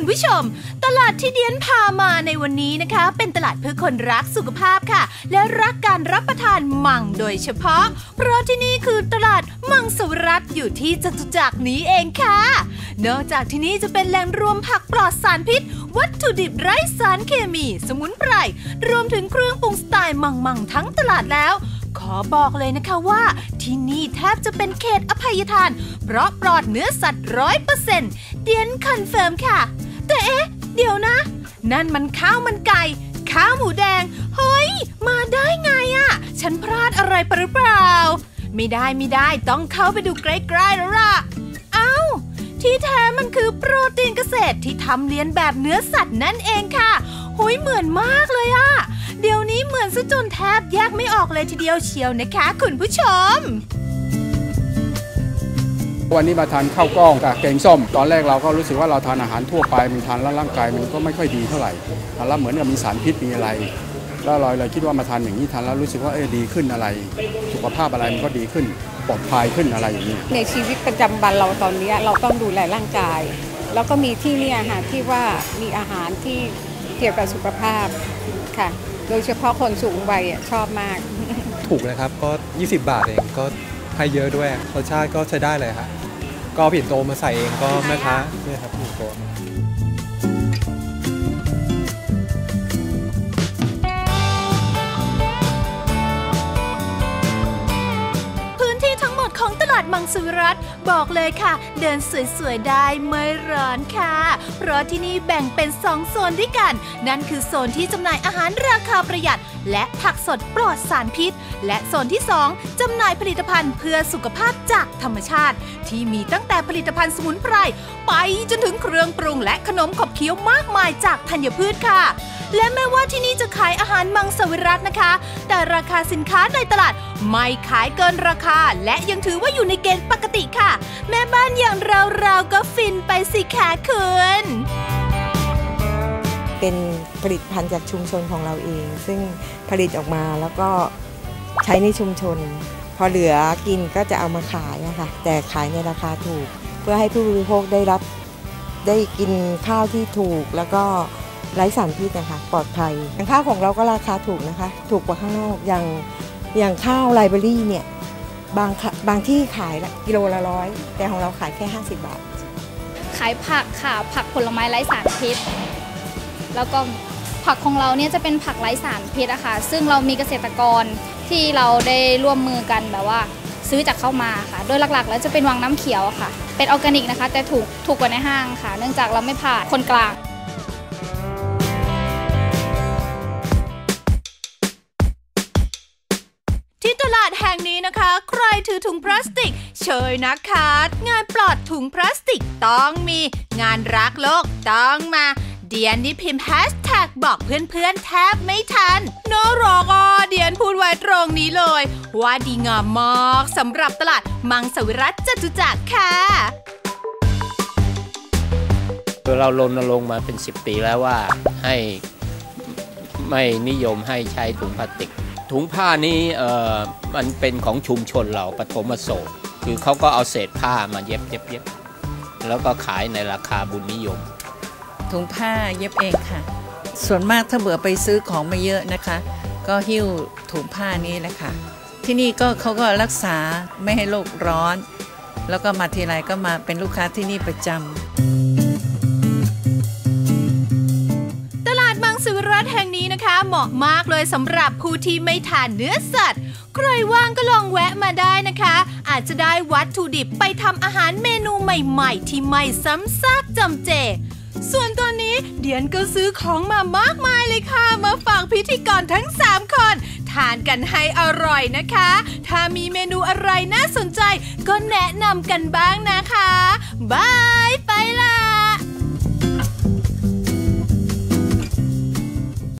คุณผู้ชม ตลาดที่เดียนพามาในวันนี้นะคะ เป็นตลาดเพื่อคนรักสุขภาพค่ะ และรักการรับประทานมังโดยเฉพาะ เพราะที่นี่คือตลาดมังสวิรัตอยู่ที่จตุจักรนี้เองค่ะ นอกจากที่นี่จะเป็นแหล่งรวมผักปลอดสารพิษ วัตถุดิบไร้สารเคมี สมุนไพรรวมถึงเครื่องปรุงสไตล์มังๆทั้งตลาดแล้วขอบอกเลยนะคะว่าที่นี่แทบจะเป็นเขตอภัยทาน เพราะปลอดเนื้อสัตว์ร้อยเปอร์เซ็นต์เดียนคอนเฟิร์มค่ะ เอ๊ะเดี๋ยวนะ นั่นมันข้าวมันไก่ ข้าวหมูแดง เฮ้ย มาได้ไงอะฉันพลาดอะไรไปหรือเปล่า ไม่ได้ไม่ได้ต้องเข้าไปดูใกล้ๆแล้วล่ะ เอ้า ที่แท้มันคือโปรตีนเกษตรที่ทำเลียนแบบเนื้อสัตว์นั่นเองค่ะหุยเหมือนมากเลยอะเดี๋ยวนี้เหมือนซะจนแทบแยกไม่ออกเลยทีเดียวเชียวนะคะ คุณผู้ชม วันนี้มาทานข้าวกล้องกับแกงส้ม ตอนแรกเราก็รู้สึกว่าเราทานอาหารทั่วไปมันทานแล้วร่างกายมันก็ไม่ค่อยดีเท่าไหร่ทานแล้วเหมือนกับมีสารพิษมีอะไร แล้วเราเลยคิดว่ามาทานอย่างนี้ทานแล้วรู้สึกว่าเออดีขึ้นอะไร สุขภาพอะไรมันก็ดีขึ้นปลอดภัยขึ้นอะไรอย่างนี้ในชีวิตประจำวันเราตอนนี้เราต้องดูแลร่างกาย แล้วก็มีที่เนี่ยค่ะที่ว่ามีอาหารที่เกี่ยวกับสุขภาพค่ะ โดยเฉพาะคนสูงวัยอะชอบมาก ถูกนะครับก็ 20 บาทเองก็ ให้เยอะด้วยรสชาติก็ใช้ได้เลยครับก็ผิดโตมาใส่เองก็แม่ค้าเนี่ยครับผิดโตพื้นที่ทั้งหมดของตลาดมังสวิรัตบอกเลยค่ะ เดินสวยๆได้ไม่ร้อนค่ะ เพราะที่นี่แบ่งเป็น2โซนด้วยกัน นั่นคือโซนที่จำหน่ายอาหารราคาประหยัด และผักสดปลอดสารพิษ และโซนที่ 2จำหน่ายผลิตภัณฑ์เพื่อสุขภาพจากธรรมชาติ ที่มีตั้งแต่ผลิตภัณฑ์สมุนไพรไปจนถึงเครื่องปรุงและขนมขบเคี้ยวมากมายจากธัญพืชค่ะ และแม้ว่าที่นี่จะขายอาหารมังสวิรัตนะคะ แต่ราคาสินค้าในตลาดไม่ขายเกินราคาและยังถือว่าอยู่ในเกณฑ์ปกติค่ะ แม่บ้านอย่างเราเราก็ฟินไปสิคะคุณเป็นผลิตภัณฑ์จากชุมชนของเราเอง ซึ่งผลิตออกมาแล้วก็ใช้ในชุมชน พอเหลือกินก็จะเอามาขายอะคะแต่ขายในราคาถูก เพื่อให้ผู้บริโภคได้รับได้กินข้าวที่ถูกแล้วก็ไร้สารพิษนะคะปลอดภัยข้าวของเราก็ราคาถูกนะคะ ถูกกว่าข้างนอกอย่างอย่างข้าวไลเบอรี่เนี่ย บางค่ะบางที่ขายละกิโลละร้อยแต่ของเราขายแค่ 50 บาท ขายผักค่ะ ผักผลไม้ไร้สารพิษ แล้วก็ผักของเราเนี่ยจะเป็นผักไร้สารพิษอะค่ะ ซึ่งเรามีเกษตรกรที่เราได้ร่วมมือกันแบบว่าซื้อจากเข้ามาค่ะ โดยหลักๆ แล้วจะเป็นวังน้ำเขียวอะค่ะ เป็นออร์แกนิกนะคะ แต่ถูกถูกกว่าในห้างค่ะ เนื่องจากเราไม่ผ่านคนกลางที่ตลาดแห่งนี้นะคะ ใครถือถุงพลาสติก เชยนะคะ งานปลอดถุงพลาสติกต้องมี งานรักโลกต้องมา เดียนนี่พิมพ์แฮชแท็กบอกเพื่อนๆแทบไม่ทันโนรอกอเดียนพูดไว้ตรงนี้เลย ว่าดีงามมากสำหรับตลาดมังสวิรัตจตุจักรค่ะเรารณรงค์มาเป็น 10 ปีแล้วว่าให้ไม่นิยมให้ใช้ถุงพลาสติก ถุงผ้านี้เอ่อมันเป็นของชุมชนเราปฐมโสกคือเขาก็เอาเศษผ้ามาเย็บเย็บเย็บแล้วก็ขายในราคาบุญนิยม ถุงผ้าเย็บเองค่ะ ส่วนมากถ้าเบื่อไปซื้อของมาเยอะนะคะ ก็หิ้วถุงผ้านี้แหละค่ะ ที่นี่ก็เขาก็รักษาไม่ให้โลกร้อน แล้วก็มาทีไรก็มาเป็นลูกค้าที่นี่ประจำ ลาดมังรัตแห่งนี้นะคะ เหมาะมากเลยสำหรับผู้ที่ไม่ทานเนื้อสัตว์ ใครว่างก็ลองแวะมาได้นะคะ อาจจะได้วัตถุดิบไปทำอาหารเมนูใหม่ๆ ที่ไม่ซ้ำซากจำเจ ส่วนตอนนี้เดียนก็ซื้อของมามากมายเลยค่ะ มาฝากพิธีกรทั้ง 3 คนทานกันให้อร่อยนะคะ ถ้ามีเมนูอะไรน่าสนใจ ก็แนะนำกันบ้างนะคะบายไปล้ว